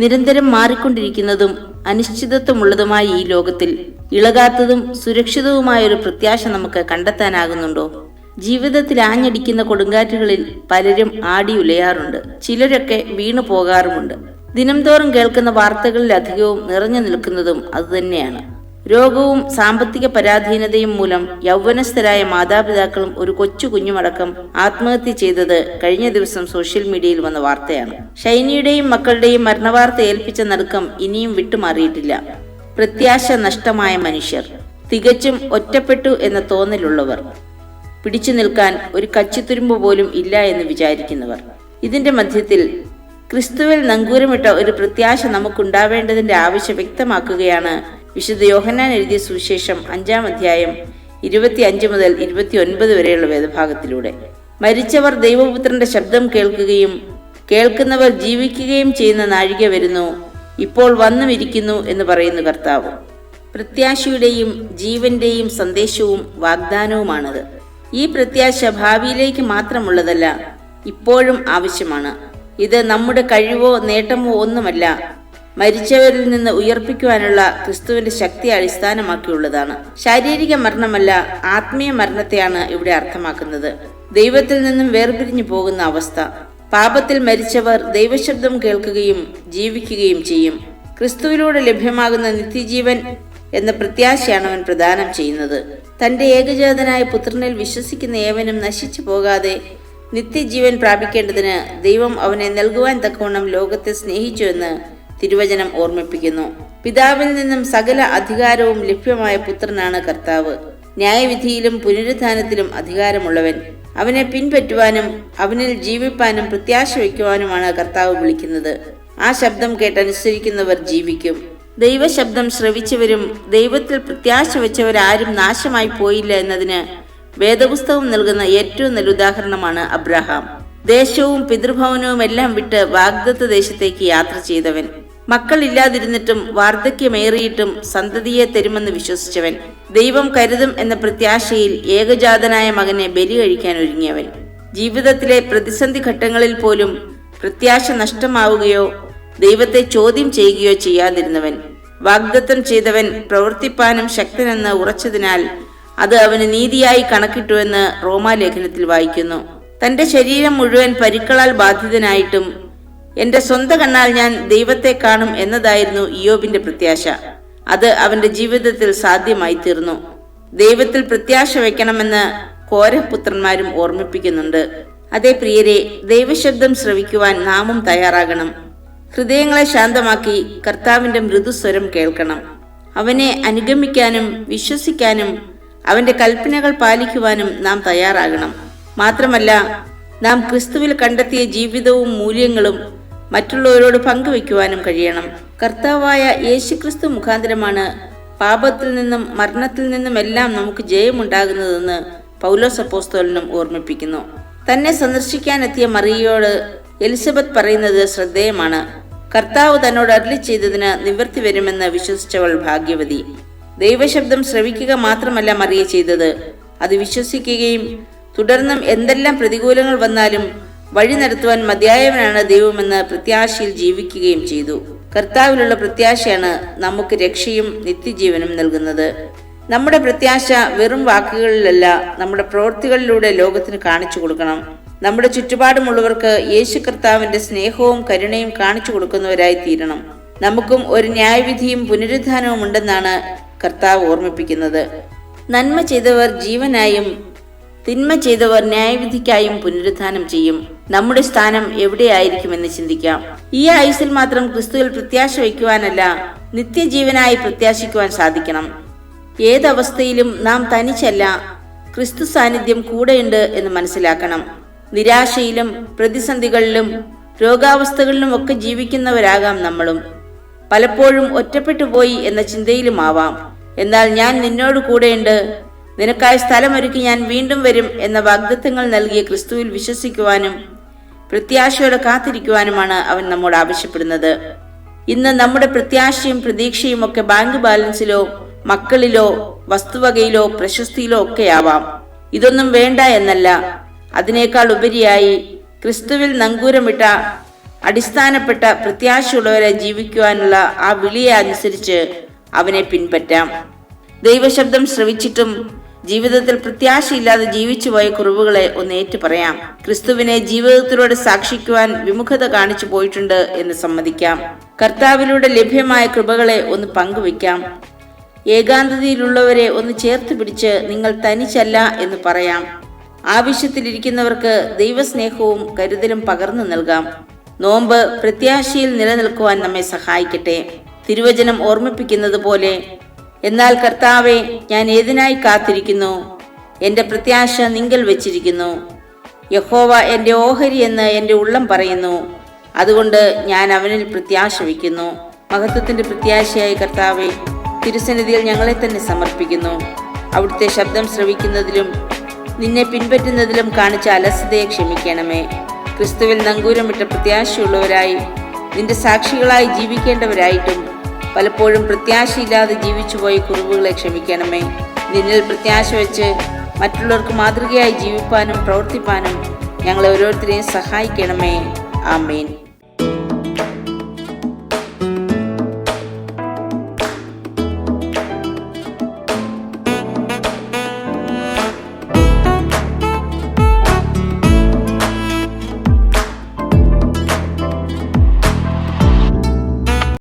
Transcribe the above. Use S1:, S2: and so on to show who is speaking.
S1: നിരന്തരം മാറിക്കൊണ്ടിരിക്കുന്നതും അനിശ്ചിതത്വമുള്ളതുമായ ഈ ലോകത്തിൽ ഇളകാത്തതും സുരക്ഷിതവുമായ ഒരു പ്രത്യാശ നമുക്ക് കണ്ടെത്താനാകുന്നുണ്ടോ? ജീവിതത്തിൽ ആഞ്ഞടിക്കുന്ന കൊടുങ്കാറ്റുകളിൽ പലരും ആടി ഉലയാറുണ്ട്. ചിലരൊക്കെ വീണു പോകാറുമുണ്ട്. ദിനംതോറും കേൾക്കുന്ന വാർത്തകളിൽ അധികവും നിറഞ്ഞു നിൽക്കുന്നതും അതുതന്നെയാണ്. രോഗവും സാമ്പത്തിക പരാധീനതയും മൂലം യൗവനസ്ഥരായ മാതാപിതാക്കളും ഒരു കൊച്ചു കുഞ്ഞുമടക്കം ആത്മഹത്യ ചെയ്തത് കഴിഞ്ഞ ദിവസം സോഷ്യൽ മീഡിയയിൽ വന്ന വാർത്തയാണ്. ഷൈനിയുടെയും മക്കളുടെയും മരണവാർത്ത ഏൽപ്പിച്ച നടുക്കം ഇനിയും വിട്ടുമാറിയിട്ടില്ല. പ്രത്യാശ നഷ്ടമായ മനുഷ്യർ. തികച്ചും ഒറ്റപ്പെട്ടു എന്ന തോന്നലുള്ളവർ. പിടിച്ചു നിൽക്കാൻ ഒരു കച്ചിത്തുരുമ്പ് പോലും ഇല്ല എന്ന് വിചാരിക്കുന്നവർ. ഇതിന്റെ മധ്യത്തിൽ ക്രിസ്തുവിൽ നങ്കൂരമിട്ട ഒരു പ്രത്യാശ നമുക്കുണ്ടാവേണ്ടതിന്റെ ആവശ്യം വ്യക്തമാക്കുകയാണ് വിശുദ്ധ യോഹന്നാൻ എഴുതിയ സുവിശേഷം അഞ്ചാം അധ്യായം ഇരുപത്തി അഞ്ച് മുതൽ ഇരുപത്തി ഒൻപത് വരെയുള്ള വേദഭാഗത്തിലൂടെ. മരിച്ചവർ ദൈവപുത്രന്റെ ശബ്ദം കേൾക്കുകയും കേൾക്കുന്നവർ ജീവിക്കുകയും ചെയ്യുന്ന നാഴിക വരുന്നു ഇപ്പോൾ വന്നുമിരിക്കുന്നു എന്ന് പറയുന്നു കർത്താവ്. പ്രത്യാശയുടെയും ജീവന്റെയും സന്ദേശവും വാഗ്ദാനവുമാണത്. ഈ പ്രത്യാശ ഭാവിയിലേക്ക് മാത്രമുള്ളതല്ല ഇപ്പോഴും ആവശ്യമാണ്. ഇത് നമ്മുടെ കഴിവോ നേട്ടമോ ഒന്നുമല്ല മരിച്ചവരിൽ നിന്ന് ഉയർപ്പിക്കുവാനുള്ള ക്രിസ്തുവിന്റെ ശക്തിയെ അടിസ്ഥാനമാക്കിയുള്ളതാണ്. ശാരീരിക മരണമല്ല ആത്മീയ മരണത്തെയാണ് ഇവിടെ അർത്ഥമാക്കുന്നത്. ദൈവത്തിൽ നിന്നും വേർപിരിഞ്ഞു പോകുന്ന അവസ്ഥ. പാപത്തിൽ മരിച്ചവർ ദൈവശബ്ദം കേൾക്കുകയും ജീവിക്കുകയും ചെയ്യും. ക്രിസ്തുവിലൂടെ ലഭ്യമാകുന്ന നിത്യജീവൻ എന്ന പ്രത്യാശയാണ് അവൻ പ്രദാനം ചെയ്യുന്നത്. തന്റെ ഏകജാതനായ പുത്രനിൽ വിശ്വസിക്കുന്ന ഏവനും നശിച്ചു പോകാതെ നിത്യജീവൻ പ്രാപിക്കേണ്ടതിന് ദൈവം അവനെ നൽകുവാൻ തക്കവണ്ണം ലോകത്തെ സ്നേഹിച്ചുവെന്ന് തിരുവചനം ഓർമ്മിപ്പിക്കുന്നു. പിതാവിൽ നിന്നും സകല അധികാരവും ലഭ്യമായ പുത്രനാണ് കർത്താവ്. ന്യായവിധിയിലും പുനരുദ്ധാനത്തിലും അധികാരമുള്ളവൻ. അവനെ പിൻപറ്റുവാനും അവനിൽ ജീവിപ്പാനും പ്രത്യാശ വയ്ക്കുവാനുമാണ് കർത്താവ് വിളിക്കുന്നത്. ആ ശബ്ദം കേട്ടനുസരിക്കുന്നവർ ജീവിക്കും. ദൈവശബ്ദം ശ്രവിച്ചവരും ദൈവത്തിൽ പ്രത്യാശ വെച്ചവരാരും നാശമായി പോയില്ല എന്നതിന് വേദപുസ്തകം നൽകുന്ന ഏറ്റവും നല്ല ഉദാഹരണമാണ് അബ്രഹാം. ദേശവും പിതൃഭവനവും എല്ലാം വിട്ട് വാഗ്ദത്ത ദേശത്തേക്ക് യാത്ര ചെയ്തവൻ. മക്കളില്ലാതിരുന്നിട്ടും വാർദ്ധക്യമേറിയിട്ടും സന്തതിയെ തരുമെന്ന് വിശ്വസിച്ചവൻ ദൈവം കരുതും എന്ന പ്രത്യാശയിൽ ഏകജാതനായ മകനെ ബലി കഴിക്കാൻ ഒരുങ്ങിയവൻ. ജീവിതത്തിലെ പ്രതിസന്ധി ഘട്ടങ്ങളിൽ പോലും പ്രത്യാശ നഷ്ടമാവുകയോ ദൈവത്തെ ചോദ്യം ചെയ്യുകയോ ചെയ്യാതിരുന്നവൻ വാഗ്ദത്തം ചെയ്തവൻ പ്രവർത്തിപ്പാനും ശക്തനെന്ന് ഉറച്ചതിനാൽ അത് അവന് നീതിയായി കണക്കിട്ടുവെന്ന് റോമാലേഖനത്തിൽ വായിക്കുന്നു. തന്റെ ശരീരം മുഴുവൻ പരിക്കളാൽ ബാധിതനായിട്ടും എന്റെ സ്വന്തം കണ്ണാൽ ഞാൻ ദൈവത്തെ കാണും എന്നതായിരുന്നു ഇയോബിന്റെ പ്രത്യാശ. അത് അവന്റെ ജീവിതത്തിൽ സാധ്യമായി തീർന്നു ദൈവത്തിൽ പ്രത്യാശ വയ്ക്കണമെന്ന് കോരപുത്രന്മാരും ഓർമ്മിപ്പിക്കുന്നുണ്ട്. അതേ പ്രിയരെ ദൈവശബ്ദം ശ്രവിക്കുവാൻ നാമും തയ്യാറാകണം. ഹൃദയങ്ങളെ ശാന്തമാക്കി കർത്താവിന്റെ മൃദുസ്വരം കേൾക്കണം. അവനെ അനുഗമിക്കാനും വിശ്വസിക്കാനും അവന്റെ കൽപ്പനകൾ പാലിക്കുവാനും നാം തയ്യാറാകണം. മാത്രമല്ല നാം ക്രിസ്തുവിൽ കണ്ടെത്തിയ ജീവിതവും മൂല്യങ്ങളും മറ്റുള്ളവരോട് പങ്കുവെക്കുവാനും കഴിയണം. കർത്താവായ യേശുക്രിസ്തു മുഖാന്തരമാണ് പാപത്തിൽ നിന്നും മരണത്തിൽ നിന്നുമെല്ലാം നമുക്ക് ജയമുണ്ടാകുന്നതെന്ന് പൗലോസ് അപ്പോസ്തോലനും ഓർമ്മിപ്പിക്കുന്നു. തന്നെ സന്ദർശിക്കാനെത്തിയ മറിയയോട് എലിസബത്ത് പറയുന്നത് ശ്രദ്ധേയമാണ്. കർത്താവ് തന്നോട് അരളി ചെയ്തതിന് നിവൃത്തി വരുമെന്ന് വിശ്വസിച്ചവൾ ഭാഗ്യവതി. ദൈവശബ്ദം ശ്രവിക്കുക മാത്രമല്ല മറിയ ചെയ്തത്. അത് വിശ്വസിക്കുകയും തുടർന്നും എന്തെല്ലാം പ്രതികൂലങ്ങൾ വന്നാലും വഴി നടത്തുവാൻ മതിയായവനാണ് ദൈവമെന്ന് പ്രത്യാശയിൽ ജീവിക്കുകയും ചെയ്തു. കർത്താവിലുള്ള പ്രത്യാശയാണ് നമുക്ക് രക്ഷയും നിത്യജീവനും നൽകുന്നത്. നമ്മുടെ പ്രത്യാശ വെറും വാക്കുകളിലല്ല നമ്മുടെ പ്രവൃത്തികളിലൂടെ ലോകത്തിന് കാണിച്ചു കൊടുക്കണം. നമ്മുടെ ചുറ്റുപാടുമുള്ളവർക്ക് യേശു കർത്താവിന്റെ സ്നേഹവും കരുണയും കാണിച്ചു കൊടുക്കുന്നവരായി തീരണം. നമുക്കും ഒരു ന്യായവിധിയും പുനരുദ്ധാനവും ഉണ്ടെന്നാണ് കർത്താവ് ഓർമ്മിപ്പിക്കുന്നത്. നന്മ ചെയ്തവർ ജീവനായും തിന്മ ചെയ്തവർ ന്യായവിധിക്കായും പുനരുദ്ധാനം ചെയ്യും. നമ്മുടെ സ്ഥാനം എവിടെയായിരിക്കുമെന്ന് ചിന്തിക്കാം. ഈ ആയുസിൽ മാത്രം ക്രിസ്തുവിൽ പ്രത്യാശ വയ്ക്കുവാനല്ല നിത്യജീവനായി പ്രത്യാശിക്കുവാൻ സാധിക്കണം. ഏതവസ്ഥയിലും നാം തനിച്ചല്ല ക്രിസ്തു സാന്നിധ്യം കൂടെയുണ്ട് എന്ന് മനസ്സിലാക്കണം. നിരാശയിലും പ്രതിസന്ധികളിലും രോഗാവസ്ഥകളിലും ഒക്കെ ജീവിക്കുന്നവരാകാം നമ്മളും. പലപ്പോഴും ഒറ്റപ്പെട്ടു പോയി എന്ന ചിന്തയിലുമാവാം. എന്നാൽ ഞാൻ നിന്നോട് കൂടെയുണ്ട്. നിനക്കായി സ്ഥലമൊരുക്കി ഞാൻ വീണ്ടും വരും എന്ന വാഗ്ദത്തങ്ങൾ നൽകിയ ക്രിസ്തുവിൽ വിശ്വസിക്കുവാനും പ്രത്യാശയോടെ കാത്തിരിക്കുവാനുമാണ് അവൻ നമ്മോട് ആവശ്യപ്പെടുന്നത്. ഇന്ന് നമ്മുടെ പ്രത്യാശയും പ്രതീക്ഷയും ഒക്കെ ബാങ്ക് ബാലൻസിലോ മക്കളിലോ വസ്തുവകയിലോ പ്രശസ്തിയിലോ ആവാം ഇതൊന്നും വേണ്ട എന്നല്ല. അതിനേക്കാൾ ഉപരിയായി ക്രിസ്തുവിൽ നങ്കൂരമിട്ട അടിസ്ഥാനപ്പെട്ട പ്രത്യാശയുള്ളവരെ ജീവിക്കുവാനുള്ള ആ വിളിയെ അനുസരിച്ച് അവനെ പിൻപറ്റാം. ദൈവശബ്ദം ശ്രവിച്ചിട്ടും ജീവിതത്തിൽ പ്രത്യാശയില്ലാതെ ജീവിച്ചുപോയ കുറവുകളെ ഒന്ന് ഏറ്റു പറയാം ക്രിസ്തുവിനെ ജീവിതത്തിലൂടെ സാക്ഷിക്കുവാൻ വിമുഖത കാണിച്ചു പോയിട്ടുണ്ട് എന്ന് സമ്മതിക്കാം. കർത്താവിലൂടെ ലഭ്യമായ കൃപകളെ ഒന്ന് പങ്കുവെക്കാം ഏകാന്തതയിലുള്ളവരെ ഒന്ന് ചേർത്ത് പിടിച്ച് നിങ്ങൾ തനിച്ചല്ല എന്ന് പറയാം. ആവശ്യത്തിലിരിക്കുന്നവർക്ക് ദൈവസ്നേഹവും കരുതലും പകർന്നു നൽകാം. നോമ്പ് പ്രത്യാശയിൽ നിലനിൽക്കുവാൻ നമ്മെ സഹായിക്കട്ടെ. തിരുവചനം ഓർമ്മിപ്പിക്കുന്നത് പോലെ എന്നാൽ കർത്താവെ ഞാൻ ഏതിനായി കാത്തിരിക്കുന്നു? എന്റെ പ്രത്യാശ നിങ്കൽ വെച്ചിരിക്കുന്നു. യഹോവ എന്റെ ഓഹരി എന്ന് എന്റെ ഉള്ളം പറയുന്നു. അതുകൊണ്ട് ഞാൻ അവനിൽ പ്രത്യാശ വയ്ക്കുന്നു. മഹത്വത്തിന്റെ പ്രത്യാശയായ കർത്താവെ തിരുസന്നിധിയിൽ ഞങ്ങളെ തന്നെ സമർപ്പിക്കുന്നു. അവിടുത്തെ ശബ്ദം ശ്രവിക്കുന്നതിലും നിന്നെ പിൻപറ്റുന്നതിലും കാണിച്ച അലസതയെ ക്ഷമിക്കണമേ. ക്രിസ്തുവിൽ നങ്കൂരമിട്ട പ്രത്യാശയുള്ളവരായി നിന്റെ സാക്ഷികളായി ജീവിക്കേണ്ടവരായിട്ടും പലപ്പോഴും പ്രത്യാശയില്ലാതെ ജീവിച്ചുപോയ കുറവുകളെ ക്ഷമിക്കണമേ. നിന്നിൽ പ്രത്യാശ വെച്ച് മറ്റുള്ളവർക്ക് മാതൃകയായി ജീവിപ്പാനും പ്രവർത്തിപ്പാനും ഞങ്ങളെ ഓരോരുത്തരെയും സഹായിക്കണമേ. ആമേൻ.